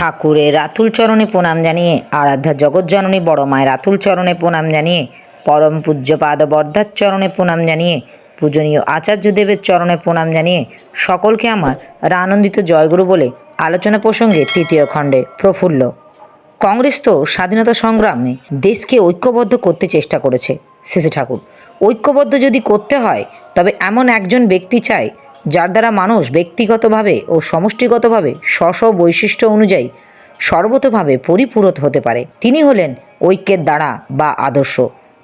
ঠাকুরের রাতুল চরণে প্রণাম জানিয়ে, আরাধ্যা জগৎজননী বড় মায়ের রাতুল চরণে প্রণাম জানিয়ে, পরম পূজ্যপাদ বর্ধার চরণে প্রণাম জানিয়ে, পূজনীয় আচার্যদেবের চরণে প্রণাম জানিয়ে, সকলকে আমার আনন্দিত জয়গুরু বলে আলোচনা প্রসঙ্গে তৃতীয় খণ্ডে প্রফুল্ল। কংগ্রেস তো স্বাধীনতা সংগ্রামে দেশকে ঐক্যবদ্ধ করতে চেষ্টা করেছে সিসি ঠাকুর। ঐক্যবদ্ধ যদি করতে হয়, তবে এমন একজন ব্যক্তি চাই যার দ্বারা মানুষ ব্যক্তিগতভাবে ও সমষ্টিগতভাবে স্ব বৈশিষ্ট্য অনুযায়ী সর্বতভাবে পরিপূরত হতে পারে। তিনি হলেন ঐক্যের দ্বারা বা আদর্শ।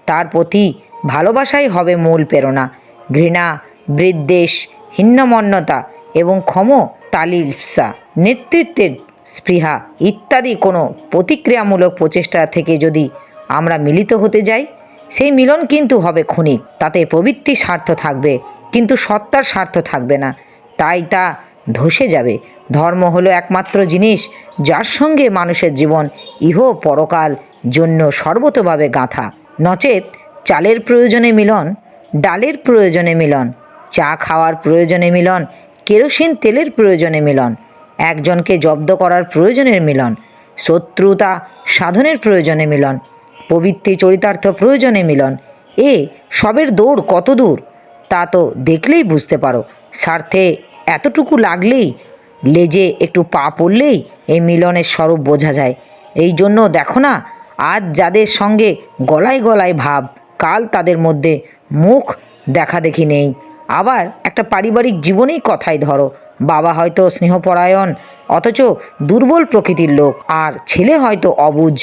তার প্রতি ভালোবাসাই হবে মূল প্রেরণা। ঘৃণা, বিদ্বেষ হিন্নমন্যতা এবং ক্ষম তালিপসা নেতৃত্বের স্পৃহা ইত্যাদি কোনো প্রতিক্রিয়ামূলক প্রচেষ্টা থেকে যদি আমরা মিলিত হতে যাই, সেই মিলন কিন্তু হবে ক্ষণিক। তাতে প্রবৃত্তি স্বার্থ থাকবে। কিন্তু সত্তার স্বার্থ থাকবে না। তাই তা ধসে যাবে। ধর্ম হলো একমাত্র জিনিস, যার সঙ্গে মানুষের জীবন ইহ পরকাল জন্য সর্বতভাবে গাঁথা। নচেত চালের প্রয়োজনে মিলন, ডালের প্রয়োজনে মিলন, চা খাওয়ার প্রয়োজনে মিলন, কেরোসিন তেলের প্রয়োজনে মিলন, একজনকে জব্দ করার প্রয়োজনের মিলন, শত্রুতা সাধনের প্রয়োজনে মিলন প্রবৃত্তি চরিতার্থ প্রয়োজনে মিলন। এ সবের দৌড় কত দূর? তা তো দেখলেই বুঝতে পারো। স্বার্থে এতটুকু লাগলেই, লেজে একটু পা পড়লেই এই মিলনের স্বরূপ বোঝা যায়। এই জন্য দেখো না, আজ যাদের সঙ্গে গলায় গলায় ভাব, কাল তাদের মধ্যে মুখ দেখা দেখি নেই। আবার একটা পারিবারিক জীবনেই কথাই ধরো, বাবা হয়তো স্নেহপরায়ণ, অথচ দুর্বল প্রকৃতির লোক, আর ছেলে হয়তো অবুঝ,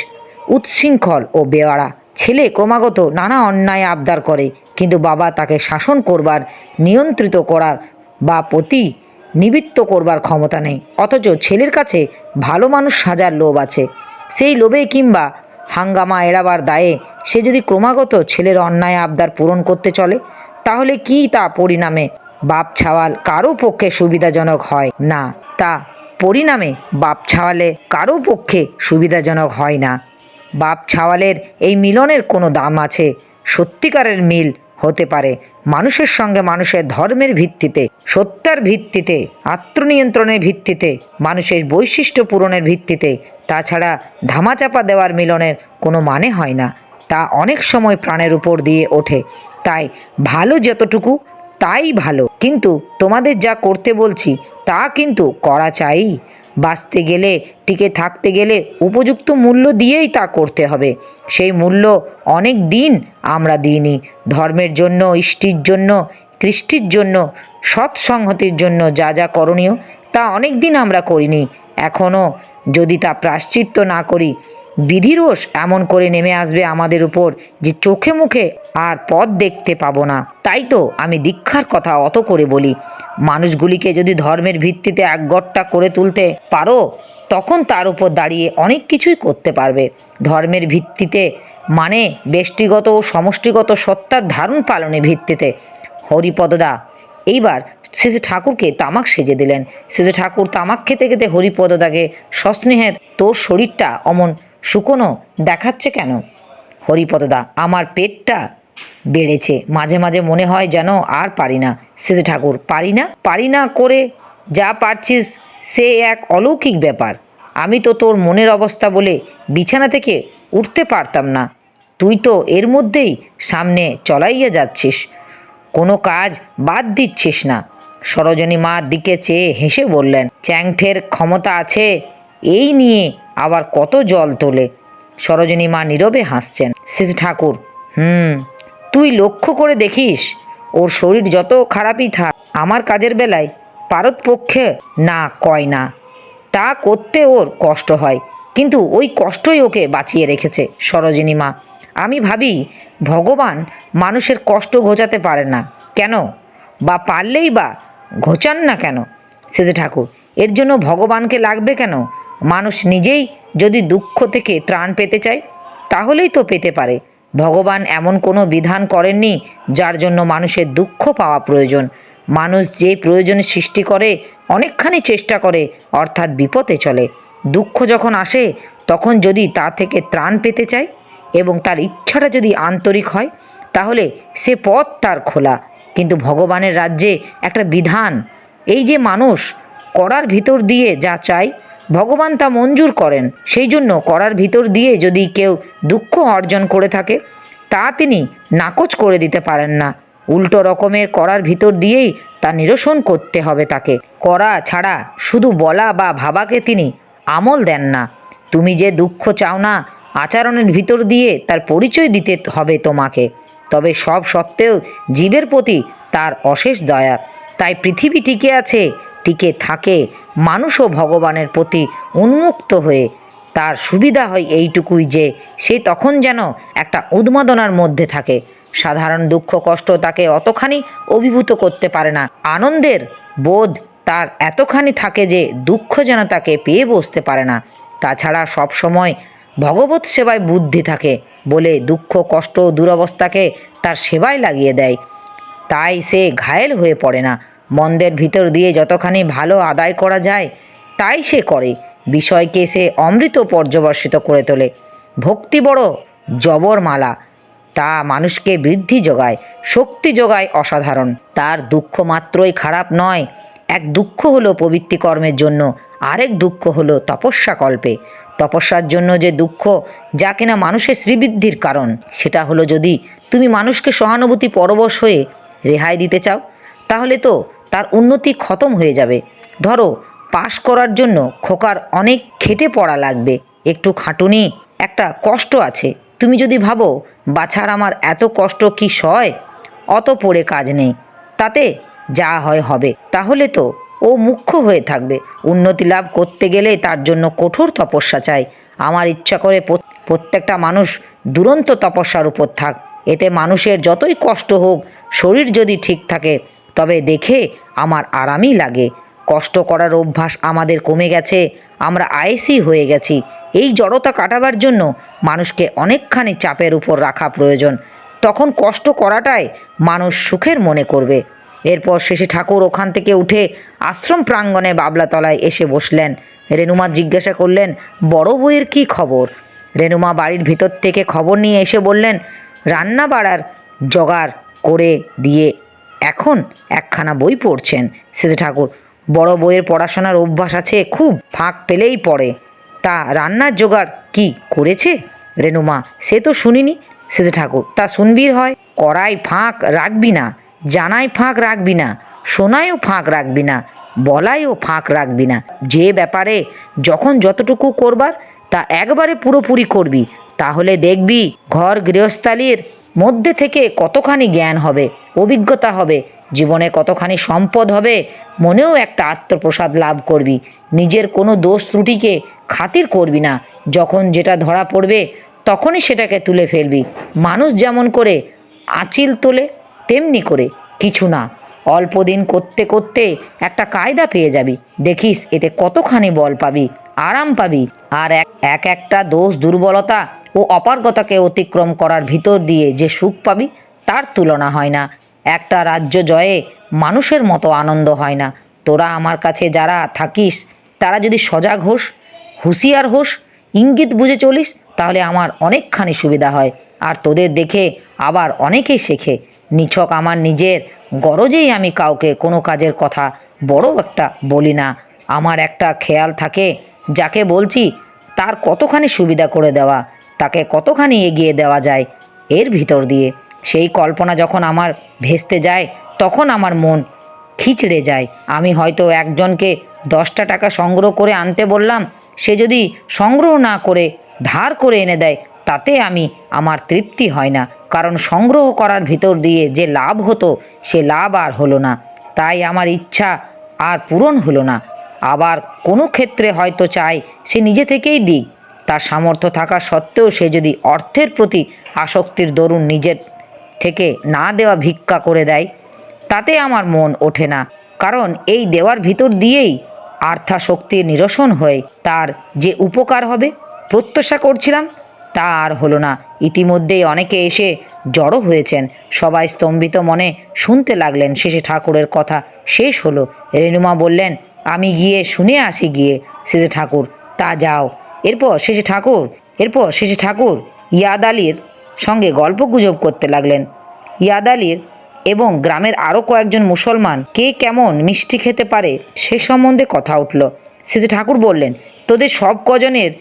উৎশৃঙ্খল ও বেয়ারা ছেলে ক্রমাগত নানা অন্যায় আবদার করে কিন্তু বাবা তাকে শাসন করবার, নিয়ন্ত্রিত করার বা প্রতি নিবৃত্ত করবার ক্ষমতা নেই। অথচ ছেলের কাছে ভালো মানুষ সাজার লোভ আছে। সেই লোভে কিংবা হাঙ্গামা এড়াবার দায়ে সে যদি ক্রমাগত ছেলের অন্যায় আবদার পূরণ করতে চলে, তাহলে কি তা পরিণামে বাপ ছাওয়াল কারও পক্ষে সুবিধাজনক হয় না? তা পরিণামে বাপ ছাওয়ালে কারও পক্ষে সুবিধাজনক হয় না। বাপ ছাওয়ালের এই মিলনের কোনো দাম আছে? সত্যিকারের মিল হতে পারে। মানুষের সঙ্গে মানুষের ধর্মের ভিত্তিতে সত্যার ভিত্তিতে, আত্মনিয়ন্ত্রণের ভিত্তিতে, মানুষের বৈশিষ্ট্য পূরণের ভিত্তিতে। তাছাড়া ধামাচাপা দেওয়ার মিলনের কোনো মানে হয় না। তা অনেক সময় প্রাণের উপর দিয়ে ওঠে। তাই ভালো যতটুকু, তাই ভালো। কিন্তু তোমাদের যা করতে বলছি, তা কিন্তু করা চাই। বাঁচতে গেলে, টিকে থাকতে গেলে উপযুক্ত মূল্য দিয়েই তা করতে হবে। সেই মূল্য অনেক দিন আমরা দিইনি। ধর্মের জন্য, ইষ্টির জন্য, কৃষ্টির জন্য, সৎসংহতির জন্য যা যা করণীয় তা অনেক দিন আমরা করিনি। এখনও যদি তা প্রাশ্চিত্য না করি বিধিরোষ এমন করে নেমে আসবে আমাদের উপর যে চোখে মুখে আর পথ দেখতে পাবো না। তাই তো আমি দীক্ষার কথা অত করে বলি। মানুষগুলিকে যদি ধর্মের ভিত্তিতে একগট্টা করে তুলতে পারো, তখন তার উপর দাঁড়িয়ে অনেক কিছুই করতে পারবে। ধর্মের ভিত্তিতে মানে ব্যষ্টিগত ও সমষ্টিগত সত্তার ধারণ পালনের ভিত্তিতে। হরিপদদা, এইবার শেষে ঠাকুরকে তামাক সেজে দিলেন। শেষে ঠাকুর তামাক খেতে খেতে হরিপদদাকে সস্নেহের তোর শরীরটা অমন শুকনো দেখাচ্ছে কেন? হরিপদদা, আমার পেটটা বেড়েছে। মাঝে মাঝে মনে হয় যেন আর পারি না। শেষে ঠাকুর, পারি না? পারি না করে যা পারছিস, সে এক অলৌকিক ব্যাপার। আমি তো তোর মনের অবস্থা বলে বিছানা থেকে উঠতে পারতাম না। তুই তো এর মধ্যেই সামনে চলাইয়া যাচ্ছিস। কোনো কাজ বাদ দিচ্ছিস না। সরোজনী মার দিকে চেয়ে হেসে বললেন, চ্যাংঠের ক্ষমতা আছে এই নিয়ে আবার কত জল তোলে। সরোজিনী মা নীরবে হাসছেন। শেষ ঠাকুর, হুম, তুই লক্ষ্য করে দেখিস, ওর শরীর যত খারাপই থাক, আমার কাজের বেলায় পারত পক্ষে না কয় না। তা করতে ওর কষ্ট হয়, কিন্তু ওই কষ্টই ওকে বাঁচিয়ে রেখেছে সরোজিনী মা। আমি ভাবি, ভগবান মানুষের কষ্ট ঘোচাতে পারে না। কেন? বা পারলেই বা ঘোচান না কেন? সেজে ঠাকুর, এর জন্য ভগবানকে লাগবে কেন? মানুষ নিজেই যদি দুঃখ থেকে ত্রাণ পেতে চায়, তাহলেই তো পেতে পারে। ভগবান এমন কোনো বিধান করেননি যার জন্য মানুষের দুঃখ পাওয়া প্রয়োজন। মানুষ যে প্রয়োজন সৃষ্টি করে, অনেকখানি চেষ্টা করে, অর্থাৎ বিপদে চলে। দুঃখ যখন আসে, তখন যদি তা থেকে ত্রাণ পেতে চায় এবং তার ইচ্ছাটা যদি আন্তরিক হয়, তাহলে সে পথ তার খোলা। কিন্তু ভগবানের রাজ্যে একটা বিধান, এই যে মানুষ করার ভিতর দিয়ে যা চায় ভগবান তা মঞ্জুর করেন। সেই জন্য করার ভিতর দিয়ে যদি কেউ দুঃখ অর্জন করে থাকে, তা তিনি নাকচ করে দিতে পারেন না। উল্টো রকমের করার ভিতর দিয়েই তা নিরসন করতে হবে তাকে। করা ছাড়া শুধু বলা বা ভাবাকে তিনি আমল দেন না। তুমি যে দুঃখ চাও না, আচরণের ভিতর দিয়ে তার পরিচয় দিতে হবে তোমাকে। তবে সব সত্ত্বেও জীবের প্রতি তার অশেষ দয়া। তাই পৃথিবী টিকে আছে টিকে থাকে, মানুষও ভগবানের প্রতি উন্মুক্ত হয়ে তার সুবিধা হয় এইটুকুই যে, সে তখন যেন একটা উন্মাদনার মধ্যে থাকে। সাধারণ দুঃখ কষ্ট তাকে অতখানি অভিভূত করতে পারে না। আনন্দের বোধ তার এতখানি থাকে যে, দুঃখ যেন তাকে পেয়ে বসতে পারে না। তাছাড়া সব সময় ভগবত সেবায় বুদ্ধি থাকে বলে দুঃখ, কষ্ট, দুরবস্থাকে তার সেবায় লাগিয়ে দেয়। তাই সে ঘায়েল হয়ে পড়ে না। মন্দের ভিতর দিয়ে যতখানি ভালো আদায় করা যায়, তাই সে করে। বিষয়কে সে অমৃত পর্যবর্ষিত করে তোলে। ভক্তি বড় জবরমালা তা মানুষকে বৃদ্ধি যোগায়, শক্তি যোগায় অসাধারণ। তার দুঃখ মাত্রই খারাপ নয়, এক দুঃখ হলো পবিত্রি কর্মের জন্য, আরেক দুঃখ হলো তপস্যা কল্পে। তপস্যার জন্য যে দুঃখ, যা কিনা মানুষের শ্রীবৃদ্ধির কারণ, সেটা হলো যদি তুমি মানুষকে সহানুভূতি পরবশ হয়ে রেহাই দিতে চাও তাহলে তো তার উন্নতি খতম হয়ে যাবে। ধরো, পাশ করার জন্য খোকার অনেক খেটে পড়া লাগবে। একটু খাটুনি, একটা কষ্ট আছে। তুমি যদি ভাবো, বাছার আমার এত কষ্ট কি সয়? অত পড়ে কাজ নেই। তাতে যা হয় হবে। তাহলে তো ও মুখ্য হয়ে থাকবে। উন্নতি লাভ করতে গেলে তার জন্য কঠোর তপস্যা চাই। আমার ইচ্ছা করে প্রত্যেকটা মানুষ দুরন্ত তপস্যার উপর থাক। এতে মানুষের যতই কষ্ট হোক, শরীর যদি ঠিক থাকে তবে দেখে আমার আরামই লাগে। কষ্ট করার অভ্যাস আমাদের কমে গেছে। আমরা আয়েসি হয়ে গেছি। এই জড়তা কাটাবার জন্য মানুষকে অনেকখানি চাপের উপর রাখা প্রয়োজন। তখন কষ্ট করাটাই মানুষ সুখের মনে করবে। এরপর শেষে ঠাকুর ওখান থেকে উঠে আশ্রম প্রাঙ্গণে বাবলাতলায় এসে বসলেন। রেনুমা জিজ্ঞাসা করলেন, বড় বইয়ের কি খবর? রেনুমা বাড়ির ভিতর থেকে খবর নিয়ে এসে বললেন, রান্না বাড়ার জোগাড় করে দিয়ে এখন একখানা বই পড়ছেন শেষে ঠাকুর। বড় বইয়ের পড়াশোনার অভ্যাস আছে, খুব ফাঁক পেলেই পড়ে। তা রান্নার জোগাড় কি করেছে? রেনুমা সে তো শুনিনি। শেষে ঠাকুর, তা শুনবি হয়, কড়াই ফাঁক রাখবি না, জানাই ফাঁক রাখবি না শোনায়ও ফাঁক রাখবি না, বলাইও ফাঁক রাখবি না। যে ব্যাপারে যখন যতটুকু করবার, তা একবারে পুরোপুরি করবি। তাহলে দেখবি ঘর গৃহস্থালির মধ্যে থেকে কতখানি জ্ঞান হবে, অভিজ্ঞতা হবে, জীবনে কতখানি সম্পদ হবে, মনেও একটা আত্মপ্রসাদ লাভ করবি। নিজের কোনো দোষ ত্রুটিকে খাতির করবি না। যখন যেটা ধরা পড়বে, তখনই সেটাকে তুলে ফেলবি। মানুষ যেমন করে, আঁচিল তোলে, তেমনি করে। কিছু না, অল্প দিন করতে করতে একটা কায়দা পেয়ে যাবি। দেখিস, এতে কতখানি বল পাবি, আরাম পাবি। আর এক এক একটা দোষ দুর্বলতা ও অপারগতাকে অতিক্রম করার ভিতর দিয়ে যে সুখ পাবি, তার তুলনা হয় না। একটা রাজ্য জয়ে মানুষের মতো আনন্দ হয় না। তোরা আমার কাছে যারা থাকিস, তারা যদি সজাগ হোস, হুঁশিয়ার হোস, ইঙ্গিত বুঝে চলিস, তাহলে আমার অনেকখানি সুবিধা হয়। আর তোদের দেখে আবার অনেকেই শেখে, নিছক আমার নিজের গরজেই আমি কাউকে কোনো কাজের কথা বড় একটা বলি না। আমার একটা খেয়াল থাকে, যাকে বলছি, তার কতখানি সুবিধা করে দেওয়া। তাকে কতখানি এগিয়ে দেওয়া যায় এর ভিতর দিয়ে। সেই কল্পনা যখন আমার ভেস্তে যায়, তখন আমার মন খিচড়ে যায়। আমি হয়তো একজনকে দশটা টাকা সংগ্রহ করে আনতে বললাম, সে যদি সংগ্রহ না করে ধার করে এনে দেয়, তাতে আমি আমার তৃপ্তি হয় না। কারণ সংগ্রহ করার ভিতর দিয়ে যে লাভ হতো, সে লাভ আর হলো না। তাই আমার ইচ্ছা আর পূরণ হলো না। আবার কোনো ক্ষেত্রে হয়তো চাই সে নিজে থেকেই দিক। তার সামর্থ্য থাকা সত্ত্বেও সে যদি অর্থের প্রতি আসক্তির দরুন নিজের থেকে না দেওয়া ভিক্ষা করে দেয়, তাতে আমার মন ওঠে না। কারণ এই দেওয়ার ভিতর দিয়েই আর্থাশক্তির নিরসন হয়ে তার যে উপকার হবে, প্রত্যাশা করছিলাম, তা আর হলো না। ইতিমধ্যেই অনেকে এসে জড়ো হয়েছেন। সবাই স্তম্ভিত মনে শুনতে লাগলেন। শেষে ঠাকুরের কথা শেষ হলো। রেণুমা বললেন, আমি গিয়ে শুনে আসি গিয়ে শেষে ঠাকুর, তা যাও। এরপর শেষে ঠাকুর, এরপর শেষে ঠাকুর ইয়াদ আলীর সঙ্গে গল্প গুজব করতে লাগলেন। ইয়াদ আলীর এবং গ্রামের আরও কয়েকজন মুসলমান কে কেমন মিষ্টি খেতে পারে সে সম্বন্ধে কথা উঠল। শেষে ঠাকুর বললেন, তোদের সব কজনের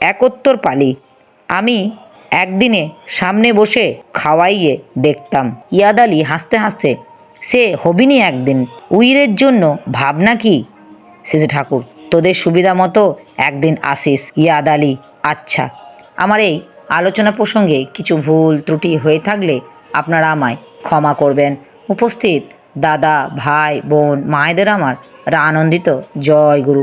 একত্তর পালি। আমি একদিনে সামনে বসে খাওয়াইয়ে দেখতাম। ইয়াদ আলী হাসতে হাসতে, সে হবিনি একদিন, উইরের জন্য ভাবনা কি? শেষে ঠাকুর তোদের সুবিধা মতো একদিন আসিস, ইয়াদ আলী। আচ্ছা আমার এই আলোচনা প্রসঙ্গে কিছু ভুল ত্রুটি হয়ে থাকলে আপনারা আমায় ক্ষমা করবেন। উপস্থিত দাদা, ভাই, বোন, মায়েদের আমার আনন্দিত জয় গুরু।